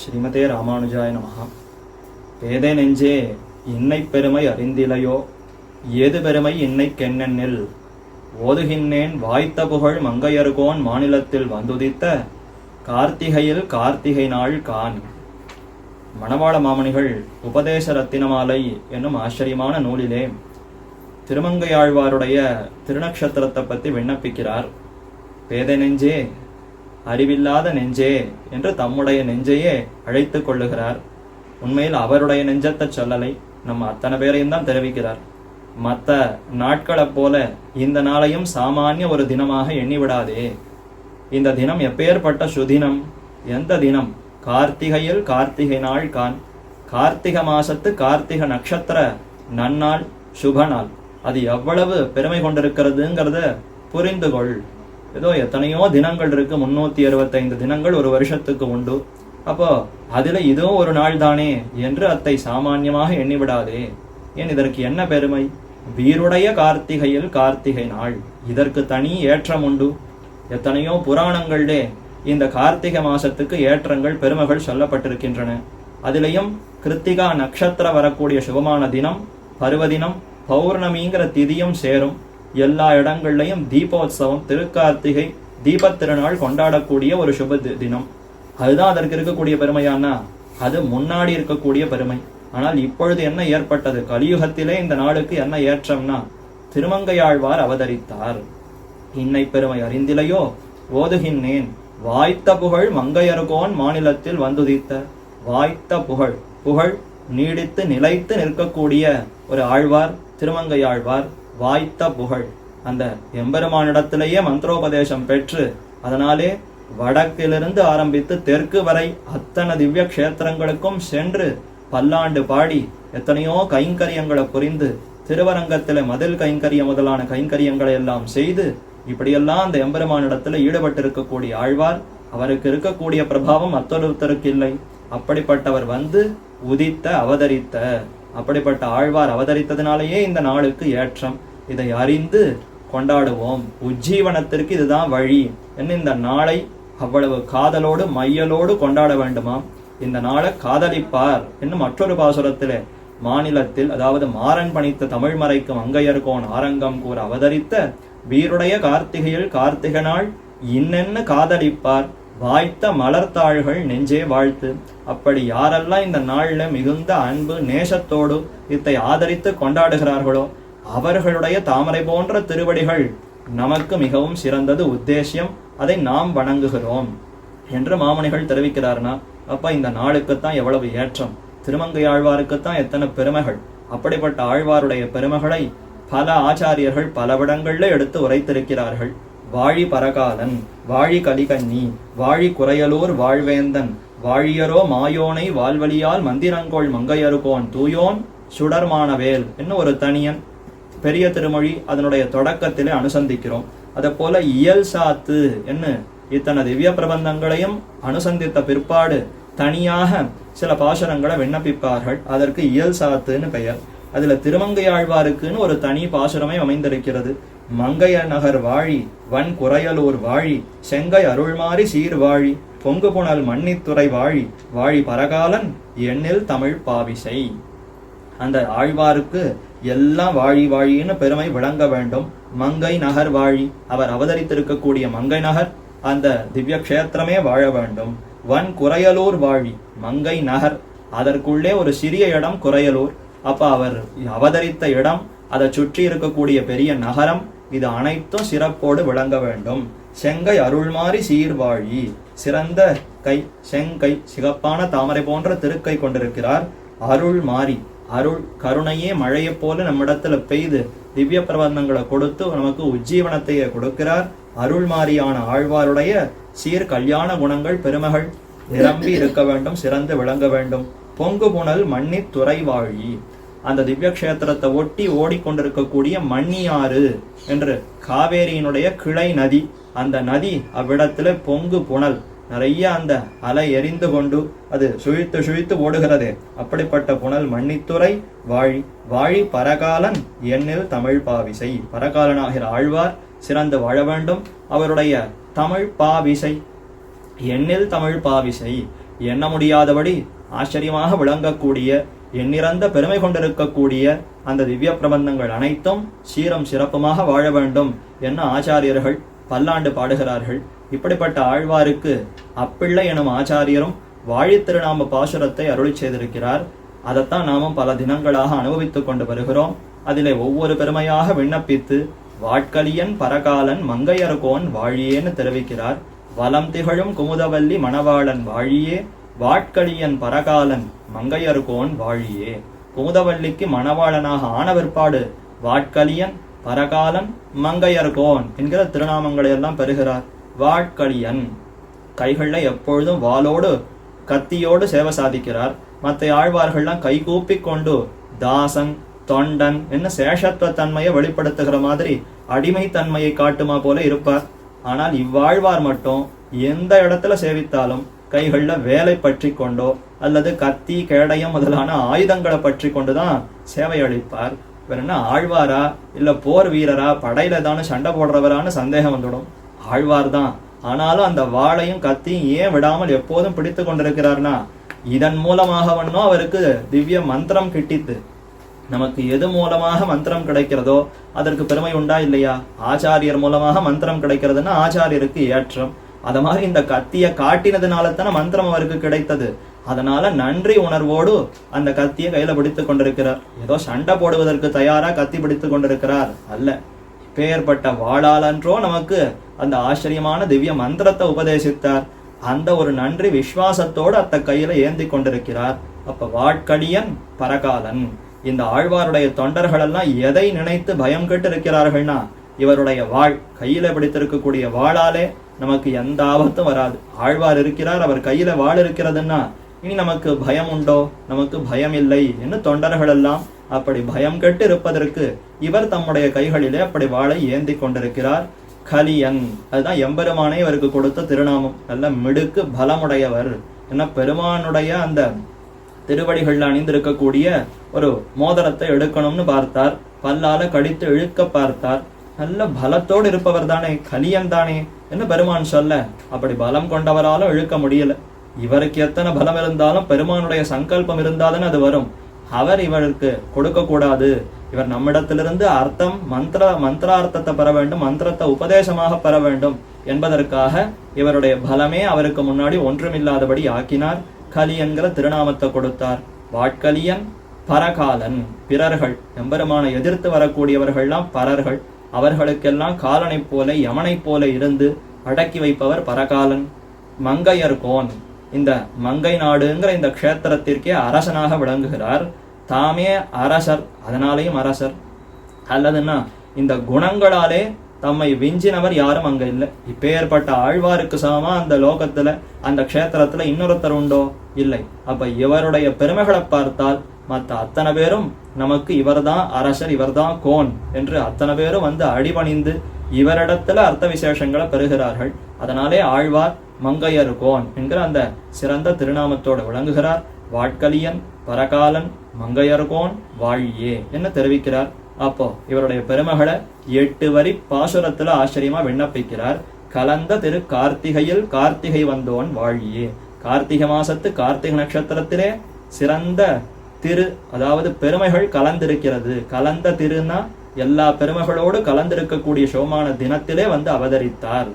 ஸ்ரீமதே ராமானுஜாய நமகா பேதை நெஞ்சே இன்னை பெருமை அறிந்திலையோ? ஏது பெருமை இன்னைக்கெண்ணெண்ணில் ஓதுகின்றேன் வாய்த்த புகழ் மங்கையர்கோன் மாநிலத்தில் வந்துதித்த கார்த்திகையில் கார்த்திகை நாள் கான் மணவாள மாமணிகள் உபதேச ரத்தினமாலை என்னும் ஆச்சரியமான நூலிலே திருமங்கையாழ்வாருடைய திருநக்ஷத்திரத்தை பற்றி விண்ணப்பிக்கிறார். பேதை நெஞ்சே அறிவில்லாத நெஞ்சே என்று தம்முடைய நெஞ்சையே அழைத்து கொள்ளுகிறார். உண்மையில் அவருடைய நெஞ்சத்தை சொல்லலை. நம்ம அத்தனை பேரையும் தான் தெரிவிக்கிறார். மற்ற நாட்களைப் போல இந்த நாளையும் சாமானிய ஒரு தினமாக எண்ணிவிடாதே. இந்த தினம் எப்பேற்பட்ட சுதினம்? எந்த தினம்? கார்த்திகையில் கார்த்திகை நாள் கான். கார்த்திக மாசத்து கார்த்திக நட்சத்திர நன்னாள் சுப நாள். அது எவ்வளவு பெருமை கொண்டிருக்கிறதுங்கிறத புரிந்து கொள் ஏதோ எத்தனையோ தினங்கள் இருக்கு முன்னூத்தி அறுபத்தைந்து தினங்கள் ஒரு வருஷத்துக்கு உண்டு. அப்போ அதுல இதுவும் ஒரு நாள் தானே என்று அத்தை சாமான்யமாக எண்ணிவிடாதே. ஏன் இதற்கு என்ன பெருமை? வீருடைய கார்த்திகையில் கார்த்திகை நாள். இதற்கு தனி ஏற்றம் உண்டு. எத்தனையோ புராணங்களிலே இந்த கார்த்திகை மாசத்துக்கு ஏற்றங்கள் பெருமைகள் சொல்லப்பட்டிருக்கின்றன. அதிலையும் கிருத்திகா நட்சத்திர வரக்கூடிய சுபமான தினம் பருவதினம் பௌர்ணமிங்கிற திதியும் சேரும். எல்லா இடங்கள்லையும் தீபோத்சவம் திருக்கார்த்திகை தீபத்திருநாள் கொண்டாடக்கூடிய ஒரு சுப தி- தினம். அதுதான் அதற்கு இருக்கக்கூடிய பெருமையானா அது முன்னாடி இருக்கக்கூடிய பெருமை. ஆனால் இப்பொழுது என்ன ஏற்பட்டது? கலியுகத்திலே இந்த நாளுக்கு என்ன ஏற்றம்னா திருமங்கையாழ்வார் அவதரித்தார். இன்னை பெருமை அறிந்திலையோ? ஓதுகின்றேன். வாய்த்த புகழ் மங்கையர்கோன் மாநிலத்தில் வந்துதித்த. வாய்த்த புகழ் புகழ் நீடித்து நிலைத்து நிற்கக்கூடிய ஒரு ஆழ்வார் திருமங்கையாழ்வார். வாய்த்த புகழ். அந்த எம்பெருமானிடத்திலேயே மந்திரோபதேசம் பெற்று அதனாலே வடக்கிலிருந்து ஆரம்பித்து தெற்கு வரை அத்தனை திவ்ய க்ஷேத்திரங்களுக்கும் சென்று பல்லாண்டு பாடி எத்தனையோ கைங்கரியங்களை புரிந்து திருவரங்கத்தில் மதில் கைங்கரியம் முதலான கைங்கரியங்களை எல்லாம் செய்து இப்படியெல்லாம் அந்த எம்பெருமானிடத்துல ஈடுபட்டிருக்கக்கூடிய ஆழ்வார் அவருக்கு இருக்கக்கூடிய பிரபாவம் மற்றொருத்தருக்கு இல்லை அப்படிப்பட்டவர் வந்து உதித்த அவதரித்த. அப்படிப்பட்ட ஆழ்வார் அவதரித்ததினாலேயே இந்த நாளுக்கு ஏற்றம். இதை அறிந்து கொண்டாடுவோம். உஜ்ஜீவனத்திற்கு இதுதான் வழி என்ன இந்த நாளை அவ்வளவு காதலோடு மையலோடு கொண்டாட வேண்டுமாம். இந்த நாளை காதலிப்பார் என்னும் மற்றொரு பாசுரத்திலே மாநிலத்தில் அதாவது மாறன் பணித்த தமிழ் மறைக்கும் அங்கையர்கோன் ஆரங்கம் கூற அவதரித்த வீருடைய கார்த்திகையில் கார்த்திகை நாள் இன்னென்ன காதலிப்பார். வாய்த்த மலர்த்தாள்கள் நெஞ்சே வாழ்த்து. அப்படி யாரெல்லாம் இந்த நாள்ல மிகுந்த அன்பு நேசத்தோடு இத்தை ஆதரித்து கொண்டாடுகிறார்களோ அவர்களுடைய தாமரை போன்ற திருவடிகள் நமக்கு மிகவும் சிறந்தது உத்தேசியம். அதை நாம் வணங்குகிறோம் என்று மாமணிகள் தெரிவிக்கிறார்னா அப்ப இந்த நாளுக்குத்தான் எவ்வளவு ஏற்றம். திருமங்கை ஆழ்வாருக்குத்தான் எத்தனை பெருமைகள். அப்படிப்பட்ட ஆழ்வாருடைய பெருமைகளை பல ஆச்சாரியர்கள் பலவிடங்கள்ல எடுத்து உரைத்திருக்கிறார்கள். வாழி பரகாலன் வாழி கலிகன்னி வாழி குறையலூர் வாழ்வேந்தன் வாழியரோ மாயோனை வாழ்வழியால் மந்திரங்கோள் மங்கையருகோன் தூயோன் சுடர்மானவேல் என்ன ஒரு தனியன். பெரிய திருமொழி அதனுடைய தொடக்கத்திலே அனுசந்திக்கிறோம். அதை போல இயல் சாத்து என்ன இத்தனை திவ்ய பிரபந்தங்களையும் அனுசந்தித்த பிற்பாடு தனியாக சில பாசுரங்களை விண்ணப்பிப்பார்கள். அதற்கு இயல் சாத்துன்னு பெயர். அதுல திருமங்கையாழ்வாருக்குன்னு ஒரு தனி பாசுரமே அமைந்திருக்கிறது. மங்கைய நகர் வாழி வன் குறையலூர் வாழி செங்கை அருள்மாரி சீர் வாழி பொங்கு புனல் மன்னித்துறை வாழி வாழி பரகாலன் எண்ணில் தமிழ் பாவிசை அந்த ஆழ்வாருக்கு எல்லாம் வாழி வாழின்னு பெருமை விளங்க வேண்டும். மங்கை நகர் வாழி அவர் அவதரித்திருக்கக்கூடிய மங்கை நகர் அந்த திவ்ய க்ஷேத்திரமே வாழ வேண்டும். வன் குறையலூர் வாழி மங்கை நகர் அதற்குள்ளே ஒரு சிறிய இடம் குறையலூர். அப்ப அவர் அவதரித்த இடம் அதை சுற்றி இருக்கக்கூடிய பெரிய நகரம் இது அனைத்தும் சிறப்போடு விளங்க வேண்டும். செங்கை அருள்மாறி சீர்வாழி சிறந்த கை செங்கை சிகப்பான தாமரை போன்ற திருக்கை கொண்டிருக்கிறார். அருள் மாறி அருள் கருணையே மழையைப் போல நம்மிடத்துல பெய்து திவ்ய பிரபந்தங்களை கொடுத்து நமக்கு உஜ்ஜீவனத்தையே கொடுக்கிறார். அருள் மாறியான ஆழ்வாருடைய சீர் கல்யாண குணங்கள் பெருமகள். நிரம்பி இருக்க வேண்டும் சிறந்து விளங்க வேண்டும். பொங்கு புனல் மண்ணி துறை வாழி அந்த திவ்ய கஷேத்திரத்தை ஒட்டி ஓடிக்கொண்டிருக்கக்கூடிய மண்ணியாறு என்று காவேரியினுடைய கிளை நதி. அந்த நதி அவ்விடத்துல பொங்கு புனல். நிறைய அந்த அலை எரிந்து கொண்டு அது சுழித்து சுழித்து ஓடுகிறது. அப்படிப்பட்ட புனல் மன்னித்துறை வாழி. வாழி பரகாலன் எண்ணில் தமிழ் பாவிசை. பரகாலனாகிற ஆழ்வார் சிறந்து வாழ வேண்டும். அவருடைய தமிழ் பாவிசை. எண்ணில் தமிழ் பாவிசை. எண்ண முடியாதபடி ஆச்சரியமாக விளங்கக்கூடிய எண்ணிறந்த பெருமை கொண்டிருக்கக்கூடிய அந்த திவ்ய பிரபந்தங்கள் அனைத்தும் சீரம் சிறப்புமாக வாழ வேண்டும் என்ன ஆச்சாரியர்கள் பல்லாண்டு பாடுகிறார்கள். இப்படிப்பட்ட ஆழ்வாருக்கு அப்பிள்ளை எனும் ஆச்சாரியரும் வாழித்திருநாம பாசுரத்தை அருளி செய்திருக்கிறார். அதைத்தான் நாமும் பல தினங்களாக அனுபவித்துக் கொண்டு வருகிறோம். அதிலே ஒவ்வொரு பெருமையாக விண்ணப்பித்து வாட்கலியன் பரகாலன் மங்கையர்கோன் வாழியேன்னு தெரிவிக்கிறார். வலம் திகழும் குமுதவல்லி மணவாளன் வாழியே வாட்களியன் பரகாலன் மங்கையர்கோன் வாழியே. குமுதவல்லிக்கு மணவாளனாக ஆன பிற்பாடு வாட்களியன் பரகாலன் மங்கையர்கோன் என்கிற திருநாமங்களை எல்லாம் பெறுகிறார். வாட்களியன் கைகளில் எப்பொழுதும் வாளோடு கத்தியோடு சேவை சாதிக்கிறார். மற்ற ஆழ்வார்கள்லாம் கை கொண்டு தாசன் தொண்டன் என்ன சேஷத்துவ தன்மையை வெளிப்படுத்துகிற மாதிரி அடிமை தன்மையை காட்டுமா போல இருப்பார். ஆனால் இவ்வாழ்வார் மட்டும் எந்த இடத்துல சேவித்தாலும் கைகளில் வேலை பற்றி கொண்டோ அல்லது கத்தி கேடயம் முதலான ஆயுதங்களை பற்றி கொண்டுதான் சேவை அளிப்பார். இவர் என்ன ஆழ்வாரா இல்லை போர் வீரரா படையில தானே சண்டை போடுறவரான்னு சந்தேகம் வந்துடும். ஆழ்வார் தான் ஆனாலும் அந்த வாளையும் கத்தியும் ஏன் விடாமல் எப்போதும் பிடித்து கொண்டிருக்கிறார்னா இதன் மூலமாக அவருக்கு திவ்ய மந்திரம் கிட்டித்து நமக்கு எது மூலமாக மந்திரம் கிடைக்கிறதோ அதற்கு பெருமை உண்டா இல்லையா? ஆச்சாரியர் மூலமாக மந்திரம் கிடைக்கிறதுன்னா ஆச்சாரியருக்கு ஏற்றம். அத மாதிரி இந்த கத்தியை காட்டினதுனால தானே மந்திரம் அவருக்கு கிடைத்தது. அதனால நன்றி உணர்வோடு அந்த கத்தியை கையில பிடித்துக் கொண்டிருக்கிறார். ஏதோ சண்டை போடுவதற்கு தயாரா கத்தி பிடித்துக் கொண்டிருக்கிறார் அல்ல. பேர்பட்ட வாழாளன்றோ நமக்கு அந்த ஆச்சரியமான திவ்ய மந்திரத்தை உபதேசித்தார். அந்த ஒரு நன்றி விசுவாசத்தோடு அத்த கையில ஏந்தி கொண்டிருக்கிறார். அப்ப வாட்கடியன் பரகாலன் இந்த ஆழ்வாருடைய தொண்டர்கள் எல்லாம் எதை நினைத்து பயம் கேட்டு இருக்கிறார்கள்னா இவருடைய வாழ் கையில பிடித்திருக்கக்கூடிய வாளாலே நமக்கு எந்த ஆபத்தும் வராது. ஆழ்வார் இருக்கிறார் அவர் கையில வாழ் இருக்கிறதுன்னா இனி நமக்கு பயம் உண்டோ? நமக்கு பயம் இல்லை என்று தொண்டர்கள் எல்லாம்? அப்படி பயம் கெட்டு இருப்பதற்கு இவர் தம்முடைய கைகளிலே அப்படி வாழை ஏந்தி கொண்டிருக்கிறார். கலியன் அதுதான் எம்பெருமானே இவருக்கு கொடுத்த திருநாமம். நல்ல மிடுக்கு பலமுடையவர். என்ன பெருமானுடைய அந்த திருவடிகளில் அணிந்திருக்கக்கூடிய ஒரு மோதிரத்தை எடுக்கணும்னு பார்த்தார். பல்லால கடித்து இழுக்க பார்த்தார். நல்ல பலத்தோடு இருப்பவர் தானே கலியன் தானே. என்ன பெருமான் சொல்ல? அப்படி பலம் கொண்டவராலும் இழுக்க முடியல. இவருக்கு எத்தனை பலம் இருந்தாலும் பெருமானுடைய சங்கல்பம் இருந்தாலும் அது வரும். அவர் இவருக்கு கொடுக்க கூடாது இவர் நம்மிடத்திலிருந்து அர்த்தம் மந்திர மந்திரார்த்தத்தை பெற வேண்டும் மந்திரத்தை உபதேசமாக பெற வேண்டும் என்பதற்காக இவருடைய பலமே அவருக்கு முன்னாடி ஒன்றுமில்லாதபடி ஆக்கினார். கலி என்கிற திருநாமத்தை கொடுத்தார். வாட்கலியன் பரகாலன் பிறர்கள் எம்பெருமானை எதிர்த்து வரக்கூடியவர்கள்லாம் பரர்கள். அவர்களுக்கெல்லாம் காலனைப் போல யமனைப் போல இருந்து அடக்கி வைப்பவர் பரகாலன். மங்கையர்கோன். இந்த மங்கை நாடுங்கிற இந்த க்ஷேத்திரத்திற்கே அரசனாக விளங்குகிறார். தாமே அரசர் அதனாலேயும் அரசர். அல்லதுன்னா இந்த குணங்களாலே தம்மை விஞ்சினவர் யாரும் அங்க இல்லை. இப்பேற்பட்ட ஆழ்வாருக்கு சமமா அந்த லோகத்துல அந்த க்ஷேத்திரத்துல இன்னொருத்தர் உண்டோ? இல்லை. அப்ப இவருடைய பெருமைகளை பார்த்தால் மற்ற அத்தனை பேரும் நமக்கு இவர்தான் அரசர் இவர்தான் கோன் என்று அத்தனை பேரும் வந்து அடிபணிந்து இவரிடத்துல அர்த்த விசேஷங்களை பெறுகிறார்கள். அதனாலே ஆழ்வார் மங்கையர் கோன் என்கிற அந்த சிறந்த திருநாமத்தோடு விளங்குகிறார். வாட்கலியன் பரகாலன் மங்கையர்கோன் வாழியே என்ன தெரிவிக்கிறார். அப்போ இவருடைய பெருமகளை எட்டு வரி பாசுரத்துல ஆச்சரியமா விண்ணப்பிக்கிறார். கலந்த திரு கார்த்திகையில் கார்த்திகை வந்தோன் வாழியே. கார்த்திகை மாசத்து கார்த்திகை நட்சத்திரத்திலே சிறந்த திரு அதாவது பெருமைகள் கலந்திருக்கிறது. கலந்த திருன்னா எல்லா பெருமைகளோடு கலந்திருக்கக்கூடிய சோமான தினத்திலே வந்து அவதரித்தார்.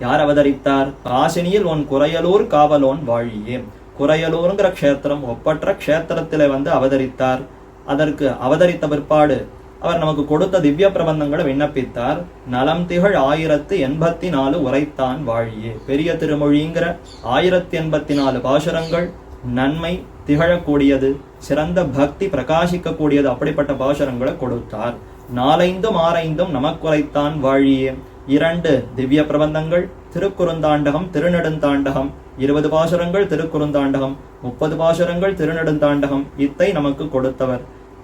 யார் அவதரித்தார்? ஆசினியில் உன் குறையலூர் காவலோன் வாழியே. குறையலூருங்கிற க்ஷேத்திரம் ஒப்பற்ற க்ஷேத்திரத்திலே வந்து அவதரித்தார். அதற்கு அவதரித்த பிற்பாடு அவர் நமக்கு கொடுத்த திவ்ய பிரபந்தங்களை விண்ணப்பித்தார். நலம் திகழ் ஆயிரத்து எண்பத்தி நாலு உரைத்தான் வாழியே. பெரிய திருமொழிங்கிற ஆயிரத்தி எண்பத்தி நாலு பாசுரங்கள் நன்மை திகழக்கூடியது சிறந்த பக்தி பிரகாசிக்கக்கூடியது அப்படிப்பட்ட பாசுரங்களை கொடுத்தார். நாலைந்தும் ஆரைந்தும் நமக்குரைத்தான் வாழியே. இரண்டு திவ்ய பிரபந்தங்கள் திருக்குறுந்தாண்டகம் திருநெடுந்தாண்டகம். இருபது பாசுரங்கள் திருக்குறுந்தாண்டகம். முப்பது பாசுரங்கள் திருநெடுந்தாண்டகம். இத்தை நமக்கு கொடுத்தவர்.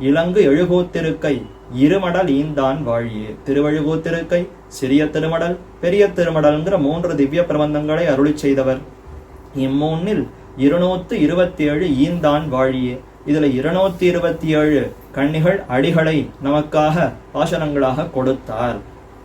இலங்கு எழுகூத்திருக்கை இருமடல் ஈந்தான் வாழியே. திருவழுகூத்திருக்கை சிறிய திருமடல் பெரிய திருமடல்ங்கிற மூன்று திவ்ய பிரபந்தங்களை அருளி செய்தவர். இம்மூன்னில் இருநூத்து இருபத்தி ஏழு ஈந்தான் வாழியே. இதுல இருநூத்தி இருபத்தி ஏழு கன்னிகள் அடிகளை நமக்காக பாசனங்களாக கொடுத்தார்.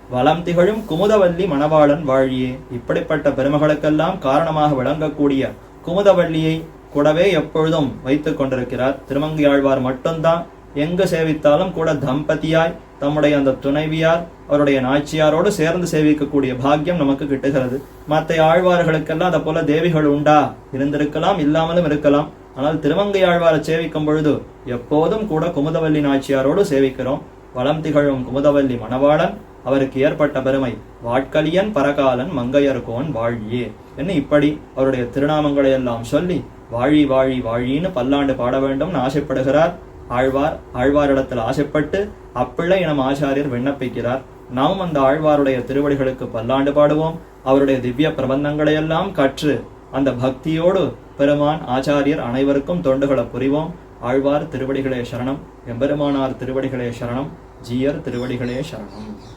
வளம் திகழும் குமுதவல்லி மணவாளன் வாழியே. இப்படிப்பட்ட பெருமகளுக்கெல்லாம் காரணமாக விளங்கக்கூடிய குமுதவல்லியை கூடவே எப்பொழுதும் வைத்துக் கொண்டிருக்கிறார். திருமங்கையாழ்வார் மட்டும்தான். எங்கு சேவித்தாலும் கூட தம்பதியாய் தம்முடைய அந்த துணைவியார் அவருடைய நாச்சியாரோடு சேர்ந்து சேவிக்கக்கூடிய பாக்கியம் நமக்கு கிட்டுகிறது. மற்ற ஆழ்வார்களுக்கெல்லாம் அதை போல தேவிகள் உண்டா? இருந்திருக்கலாம் இல்லாமலும் இருக்கலாம். ஆனால் திருமங்கை ஆழ்வாரை சேவிக்கும் பொழுது எப்போதும் கூட குமுதவல்லி நாச்சியாரோடு சேவிக்கிறோம். வளம் திகழும் குமுதவல்லி மணவாளன் அவருக்கு ஏற்பட்ட பெருமை வாட்கலியன் பரகாலன் மங்கையர்கோன் வாழியே என்ன இப்படி அவருடைய திருநாமங்களை எல்லாம் சொல்லி வாழி வாழி வாழின்னு பல்லாண்டு பாட வேண்டும்னு ஆசைப்படுகிறார். ஆழ்வார் ஆழ்வாரிடத்தில் ஆசைப்பட்டு அப்பிள்ளை இனம் ஆச்சாரியர் விண்ணப்பிக்கிறார். நாம் அந்த ஆழ்வாருடைய திருவடிகளுக்கு பல்லாண்டு பாடுவோம். அவருடைய திவ்ய பிரபந்தங்களை எல்லாம் கற்று அந்த பக்தியோடு பெருமான் ஆச்சாரியர் அனைவருக்கும் தொண்டுகளை புரிவோம். ஆழ்வார் திருவடிகளே சரணம் எம்பெருமானார் திருவடிகளே சரணம் ஜீயர் திருவடிகளே சரணம்.